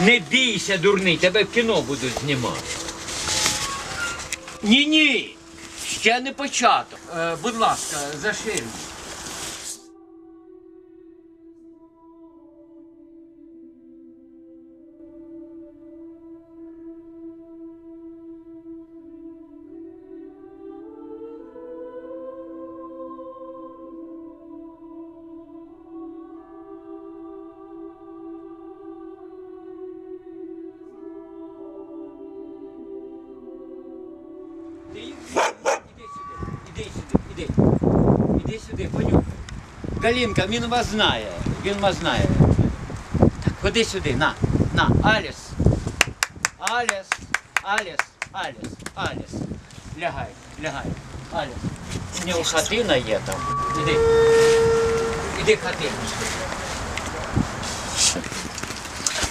Не бійся, дурний, тебе в кіно будуть знімати. Ні, ні. Ще не початок. Е, будь ласка, за ширму. Галінка, він вас знає. Він вас знає. Так, ходи сюди, на, на, Аліс. Аліс, Аліс, Аліс, Аліс. Лягай, лягай. Аліс. У нього хатина є там. Іди. Іди хатину.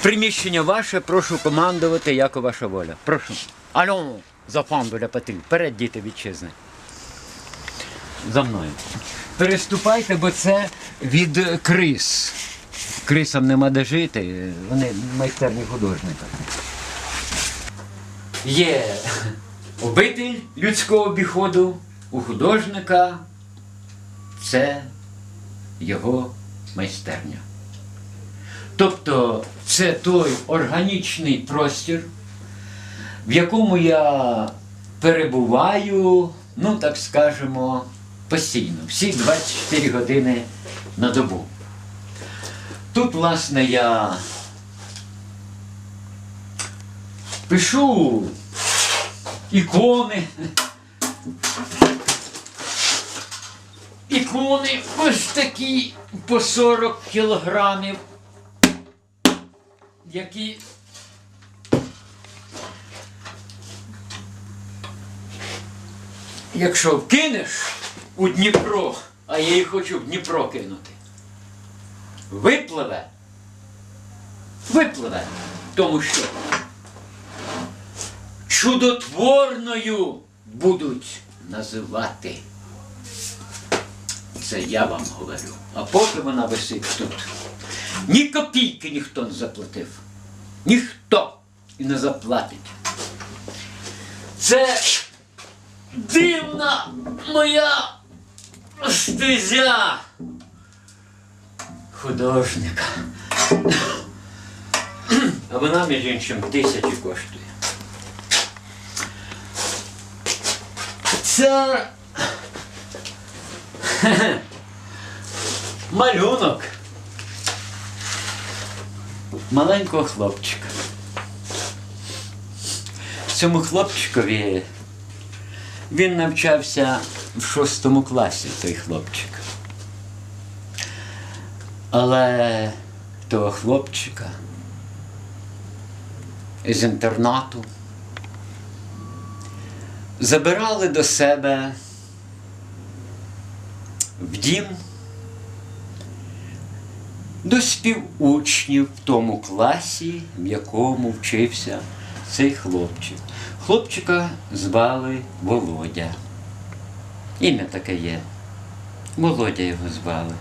Приміщення ваше, прошу командувати, як ваша воля. Прошу. Алло, за пандуля патріль. Перед діти вітчизни. За мною. Переступайте, бо це від крис. Крисам нема де жити, вони майстерні художника. Є обитель людського обіходу у художника. Це його майстерня. Тобто це той органічний простір, в якому я перебуваю, ну так скажемо, постійно, всі 24 години на добу. Тут, власне, я пишу ікони. Ікони ось такі по 40 кілограмів які якщо вкинеш у Дніпро, а я її хочу в Дніпро кинути, випливе, випливе, тому що чудотворною будуть називати. Це я вам говорю. А поки вона висить тут. Ні копійки ніхто не заплатив. Ніхто і не заплатить. Це дивна моя стезя художника. А вона, між іншим, тисячі коштує. Це малюнок маленького хлопчика. Цьому хлопчикові він навчався в шостому класі, той хлопчик. Але того хлопчика з інтернату забирали до себе в дім до співучнів в тому класі, в якому вчився цей хлопчик. Хлопчика звали Володя. Ім'я таке є. Володя його звали.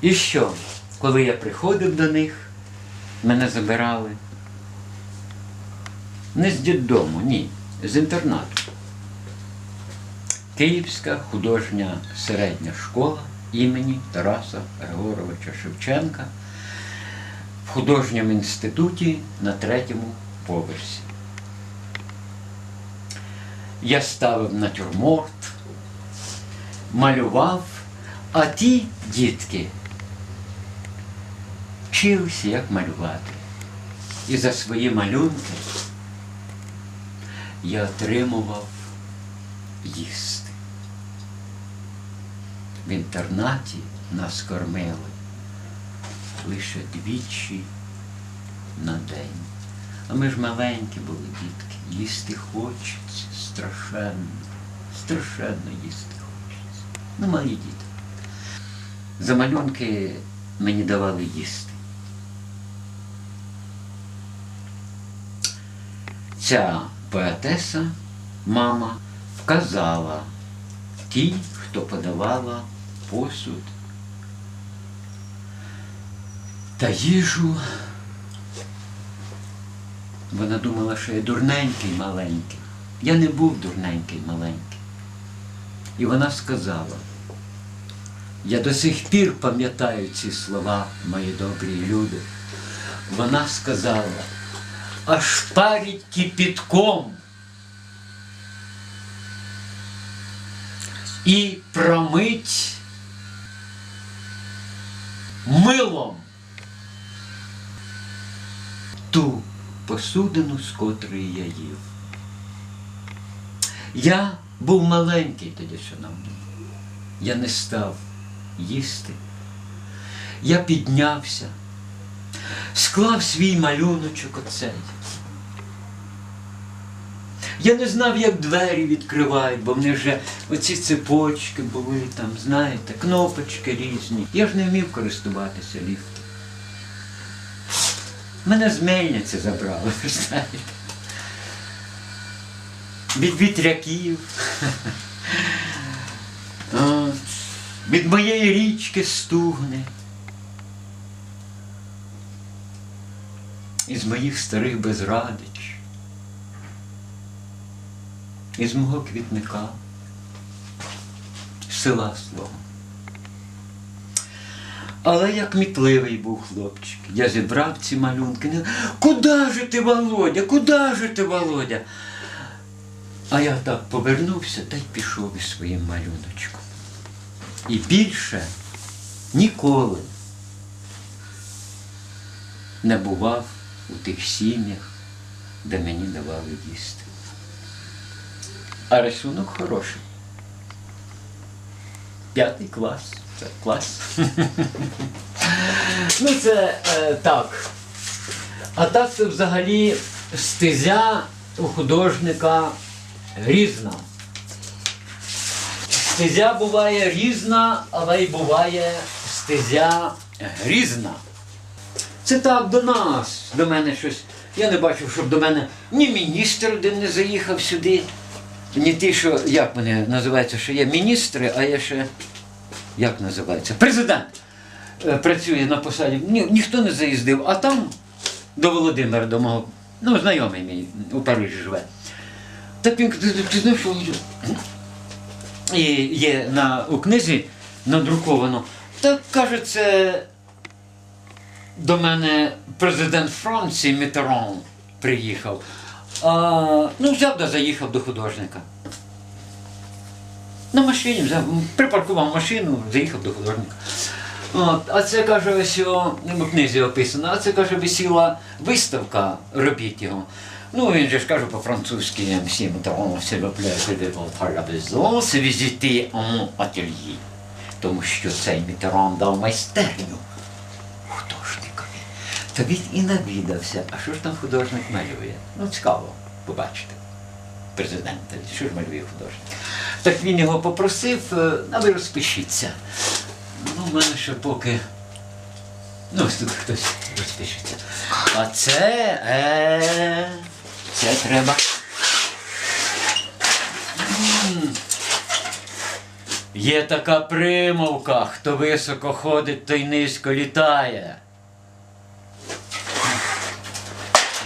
І що, коли я приходив до них, мене забирали не з діддому, ні, з інтернату. Київська художня середня школа імені Тараса Григоровича Шевченка в художньому інституті на третьому поверсі. Я ставив натюрморт, малював, а ті дітки вчилися, як малювати. І за свої малюнки я отримував їсти. В інтернаті нас кормили лише двічі на день. А ми ж маленькі були дітки. Їсти хочеться страшенно. Страшенно їсти. Ну, малі діти. За малюнки мені давали їсти. Ця поетеса, мама, вказала тій, хто подавала посуд та їжу Вона думала, що я дурненький маленький. Я не був дурненький маленький. І вона сказала, я до сих пір пам'ятаю ці слова, мої добрі люди. Вона сказала, аж парить кипітком і промить милом ту посудину, з котрої я їв. Я був маленький тоді, шановні. Я не став їсти. Я піднявся, склав свій малюночок оцей. Я не знав, як двері відкривають, бо в них вже оці цепочки були там, знаєте, кнопочки різні. Я ж не вмів користуватися ліфтом. Мене з мельниці забрали, знаєте. Від вітряків. Від моєї річки стугне. Із моїх старих безрадич. Із мого квітника. Села свого. Але я кмітливий був хлопчик. Я зібрав ці малюнки. Куда же ти, Володя? Куда же ти, Володя? А я так повернувся та й пішов із своїм малюночком. І більше ніколи не бував у тих сім'ях, де мені давали їсти. А рисунок хороший. П'ятий клас. Це клас. ну, це е, так. А так це взагалі стезя у художника різна. Стезя буває різна, але й буває стезя грізна. Це так до нас, до мене щось. Я не бачив, щоб до мене ні міністр один не заїхав сюди, ні ті, що, як вони називаються, що є міністри, а є ще, як називається, президент е, працює на посаді. Ні, ніхто не заїздив, а там до Володимира, до мого, ну, знайомий мій у Парижі живе. Так він знаєш, що і є на, у книзі надруковано. Так каже, це до мене президент Франції Мітерон приїхав. А, ну, взяв да заїхав до художника. На машині взяв, припаркував машину, заїхав до художника. От, а це каже, ось в книзі описано, а це каже, висіла виставка робіт його. Ну, він же ж каже по-французьки, «Мсьє Мітерон, s'il vous plaît, je vais votre maison, c'est visiter mon atelier». Тому що цей Мітерон дав майстерню художникові. То він і навідався. А що ж там художник малює? Ну, цікаво побачити. Президента, що ж малює художник. Так він його попросив, е, а ви розпишіться. Ну, в мене ще поки. Ну, ось тут хтось розпишеться. А це. Е, це треба. Є така примовка, хто високо ходить, той низько літає.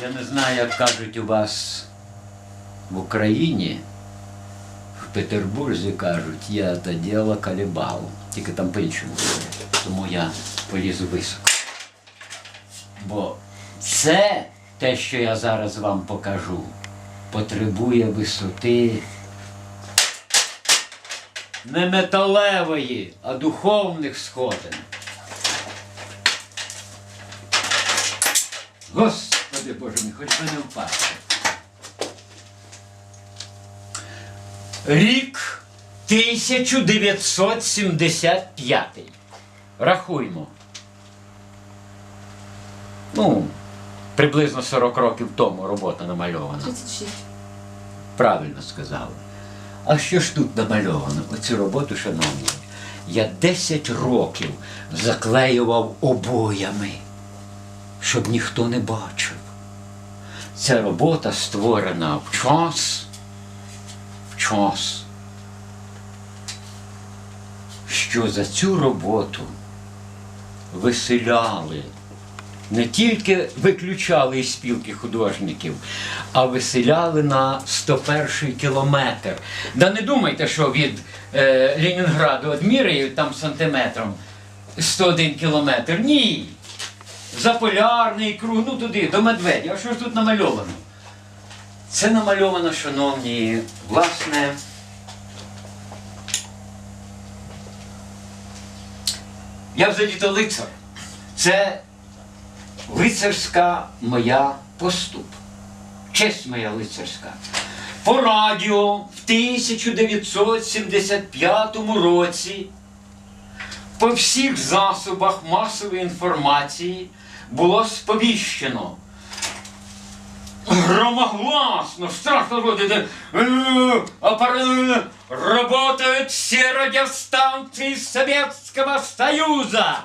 Я не знаю, як кажуть у вас в Україні. В Петербурзі кажуть, я це діло калібал. Тільки там по-іншому. Тому я полізу високо. Бо це те, що я зараз вам покажу, потребує висоти не металевої, а духовних сходин. Господи Боже мій, хоч би не впасти. Рік 1975. Рахуймо. Ну, приблизно 40 років тому робота намальована. 36. Правильно сказали. А що ж тут намальовано? Оцю роботу, шановні, я 10 років заклеював обоями, щоб ніхто не бачив. Ця робота створена в час, в час, що за цю роботу виселяли не тільки виключали із спілки художників, а виселяли на 101 кілометр. Да не думайте, що від е, Ленінграду відміряють там сантиметром 101 кілометр. Ні. Заполярний круг, ну туди, до медведя. А що ж тут намальовано? Це намальовано, шановні, власне. Я взагалі-то лицар. Це лицарська моя поступ. Честь моя лицарська. По радіо в 1975 році по всіх засобах масової інформації було сповіщено. Громогласно, страшно вроде, работают все радиостанции Советского Союза.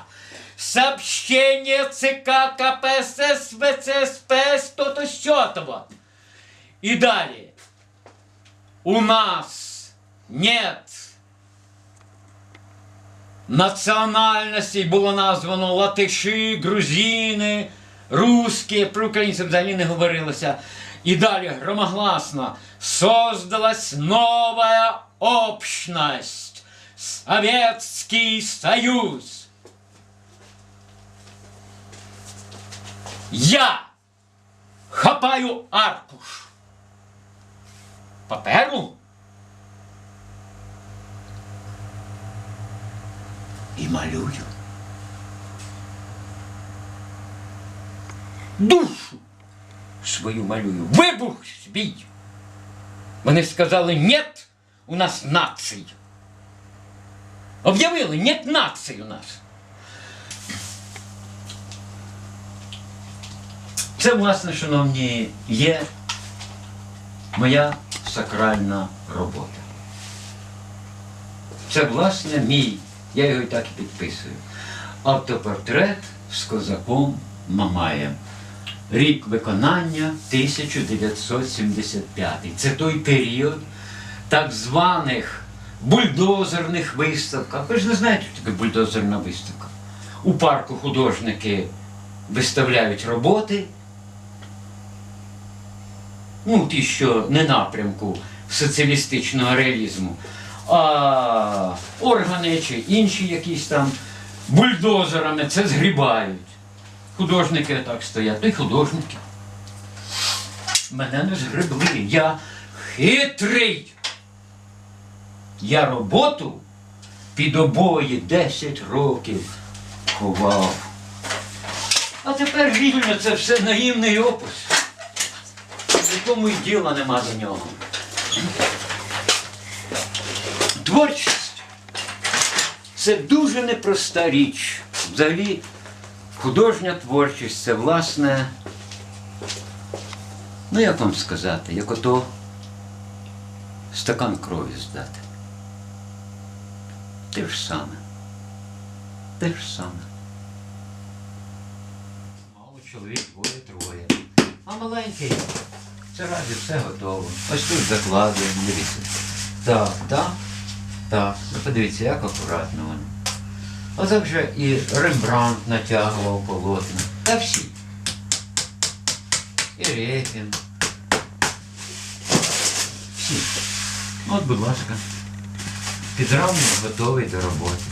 Сообщение ЦК КПСС ВЦСПС то-то сё-то. И далее. У нас нет національностей було названо латиші, грузини, русські, про українців взагалі не говорилося. І далі громогласно создалась нова общность, Советский Союз. Я хапаю аркуш паперу і малюю. Душу свою малюю. Вибух свій. Вони сказали, нет у нас націй. Об'явили, нет націй у нас. Це, власне, шановні, є моя сакральна робота. Це, власне, мій, я його і так і підписую. Автопортрет з козаком Мамаєм. Рік виконання 1975. Це той період так званих бульдозерних виставках. Ви ж не знаєте, що таке бульдозерна виставка. У парку художники виставляють роботи. Ну, ті, що не напрямку соціалістичного реалізму, а органи чи інші якісь там бульдозерами це згрібають. Художники так стоять, то й художники. Мене не згребли. Я хитрий. Я роботу під обої 10 років ховав. А тепер вільно це все наївний опус. Нікому й діла нема до нього. Творчість це дуже непроста річ. Взагалі, художня творчість це власне. Ну, як вам сказати, як ото стакан крові здати. Те ж саме. Те ж саме. Мало чоловік двоє-троє. А маленький. Це разі все готово. Ось тут закладуємо, дивіться. Так, так, так. Ви подивіться, як акуратно воно. А так же і Рембрандт натягував полотна. Та всі. І Репін. Всі. От, будь ласка. Підрамник готовий до роботи.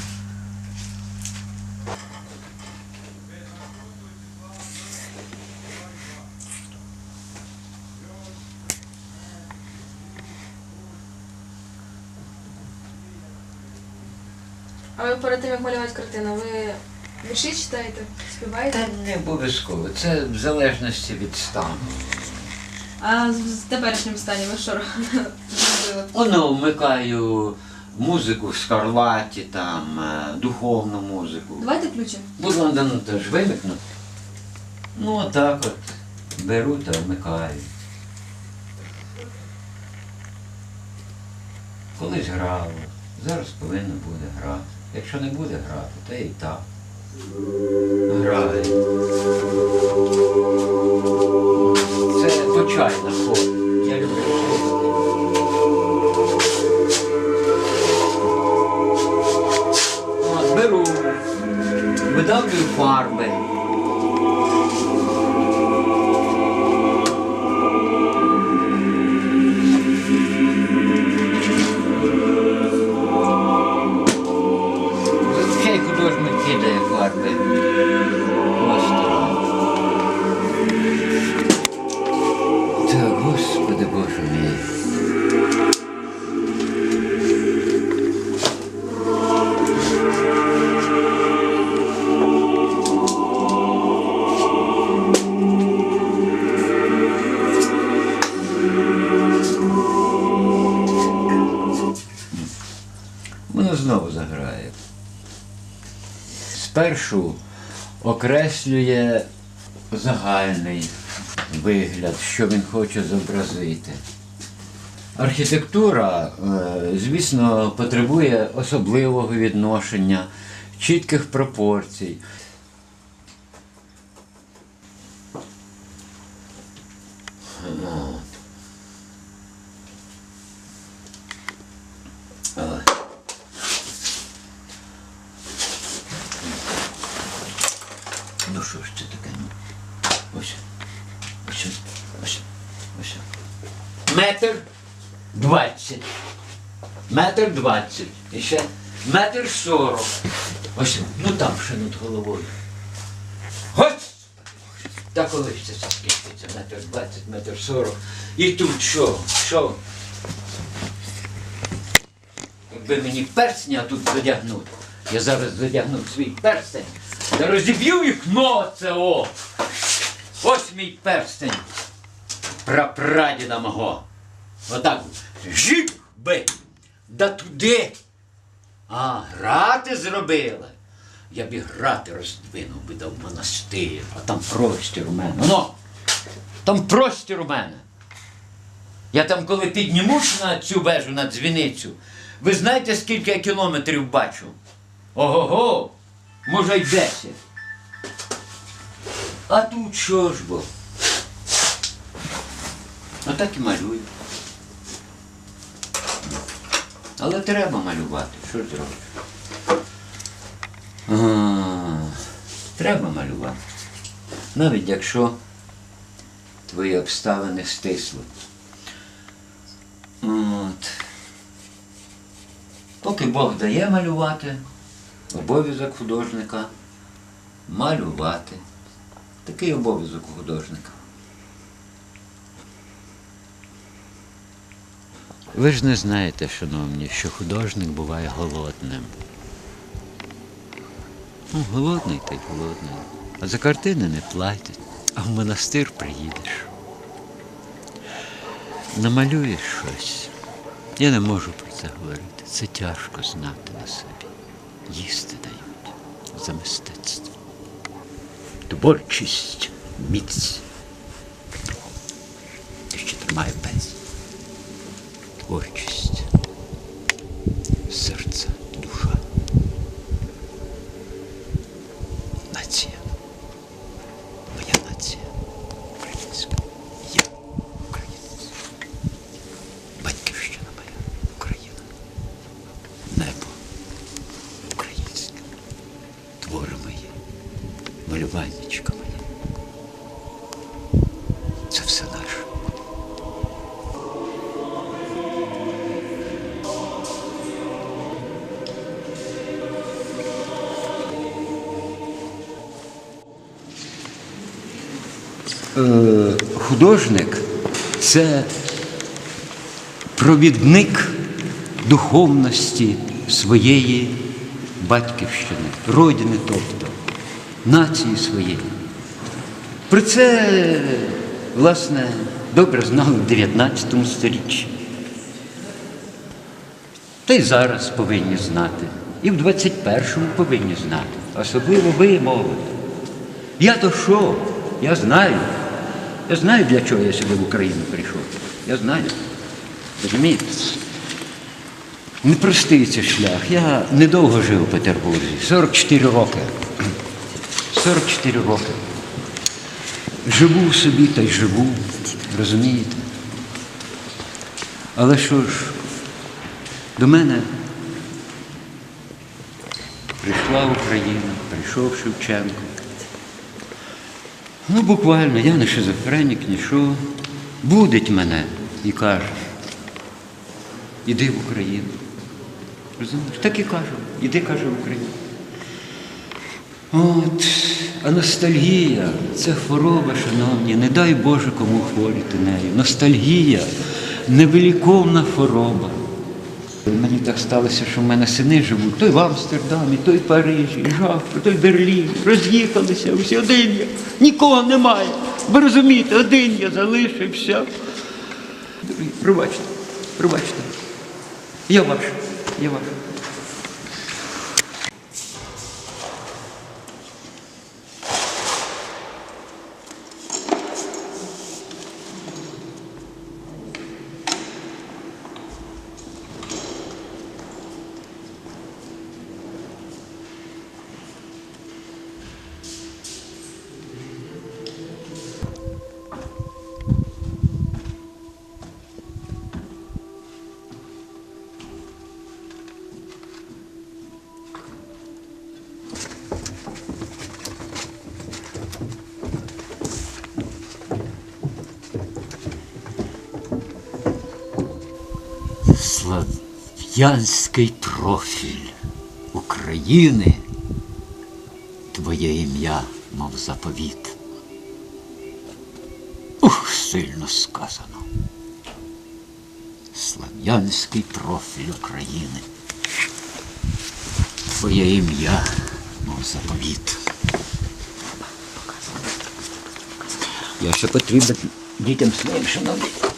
Читаєте, співаєте? Та не обов'язково. Це в залежності від стану. А з теперішнім стані ви що зробили? Воно вмикаю музику в Скарлаті, там, е, духовну музику. Давайте включимо. Будь Лондону теж вимикнути. Ну, отак от. Беру та вмикаю. Колись грало, зараз повинно буде грати. Якщо не буде грати, то і так. Грає. Це почайна ход. Я люблю. От, беру, видавлюю фарби. Спершу окреслює загальний вигляд, що він хоче зобразити. Архітектура, е, звісно, потребує особливого відношення, чітких пропорцій. 20. І ще метр сорок. Ось, ну там ще над головою. Гость! Та коли ще це скінчиться, метр двадцять, метр сорок. І тут що? Що? Якби мені персня тут задягнув, Я зараз задягнув свій перстень. Я розіб'ю їх ну, це о! Ось мій перстень. Прапрадіда мого. Отак. Жіп бить. Да туди. А, грати зробили. Я б і грати роздвинув би дав монастир, а там простір у мене. Ну, там простір у мене. Я там, коли піднімусь на цю вежу, на дзвіницю, ви знаєте, скільки я кілометрів бачу? Ого-го! Може й десять. А тут що ж бо? Отак і малюю. Але треба малювати, що ж зробиш? Треба малювати. Навіть якщо твої обставини стисли. От. Поки Бог дає малювати, обов'язок художника малювати. Такий обов'язок художника. Ви ж не знаєте, шановні, що художник буває голодним. Ну, голодний та й голодний. А за картини не платять, а в монастир приїдеш. Намалюєш щось. Я не можу про це говорити. Це тяжко знати на собі. Їсти дають за мистецтво. Творчість, міць. Ще тримає пенсію. Творчість. Художник це провідник духовності своєї батьківщини, родини, тобто нації своєї. Про це, власне, добре знали в 19 сторіччі. Та й зараз повинні знати. І в 21-му повинні знати. Особливо ви, молодь. Я то що? Я знаю. Я знаю, для чого я сюди в Україну прийшов. Я знаю. Розумієте? Непростий це шлях. Я недовго жив у Петербурзі. 44 роки. 44 роки. Живу собі та й живу. Розумієте? Але що ж, до мене прийшла Україна, прийшов Шевченко. Ну, буквально, я не шизофренік, нічого. Будить мене і каже, іди в Україну. Розумієш? Так і кажу, іди, каже, в Україну. От, а ностальгія це хвороба, шановні, не дай Боже кому хворіти нею. Ностальгія невиліковна хвороба. Мені так сталося, що в мене сини живуть той в Амстердамі, той в Парижі, і Жавко, той в Берліні. Роз'їхалися всі, один я. Нікого немає. Ви розумієте, один я залишився. Пробачте, пробачте. Я ваш, я ваш. Слав'янський профіль України. Твоє ім'я, мов заповіт. Ух, сильно сказано. Слав'янський профіль України. Твоє ім'я, мов заповіт. Я ще потрібен дітям своїм, шановні.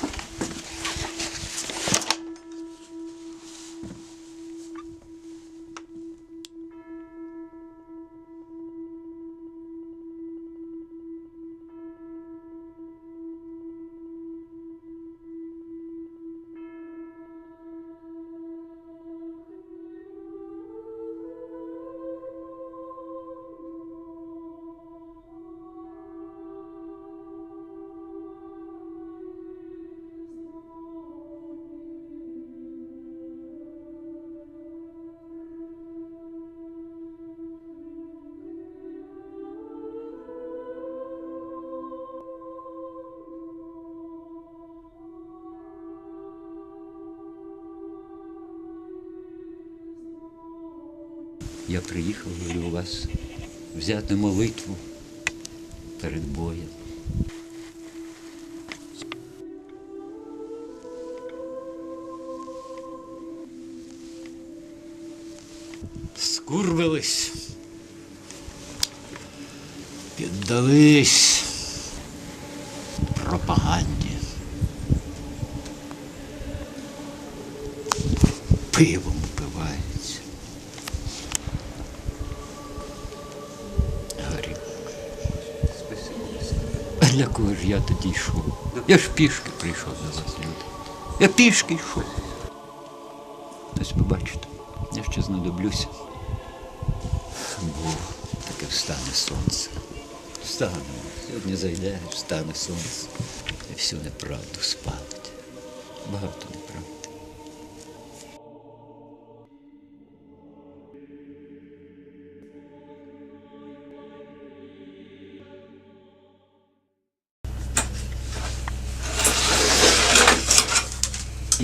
Я приїхав говорю, у вас взяти молитву перед боєм. Скурвились, піддались пропаганді. Пивом ж я тоді йшов? Я ж пішки прийшов до вас, люди. Я пішки йшов. Ось побачите, я ще знадоблюся. Бо таке встане сонце. Встане. Сьогодні зайде, встане сонце. І всю неправду спалить. Багато неправди.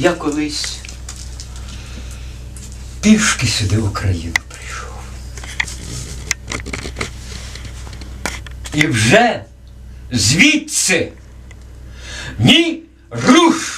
Я колись пішки сюди в Україну прийшов. І вже звідси ні руш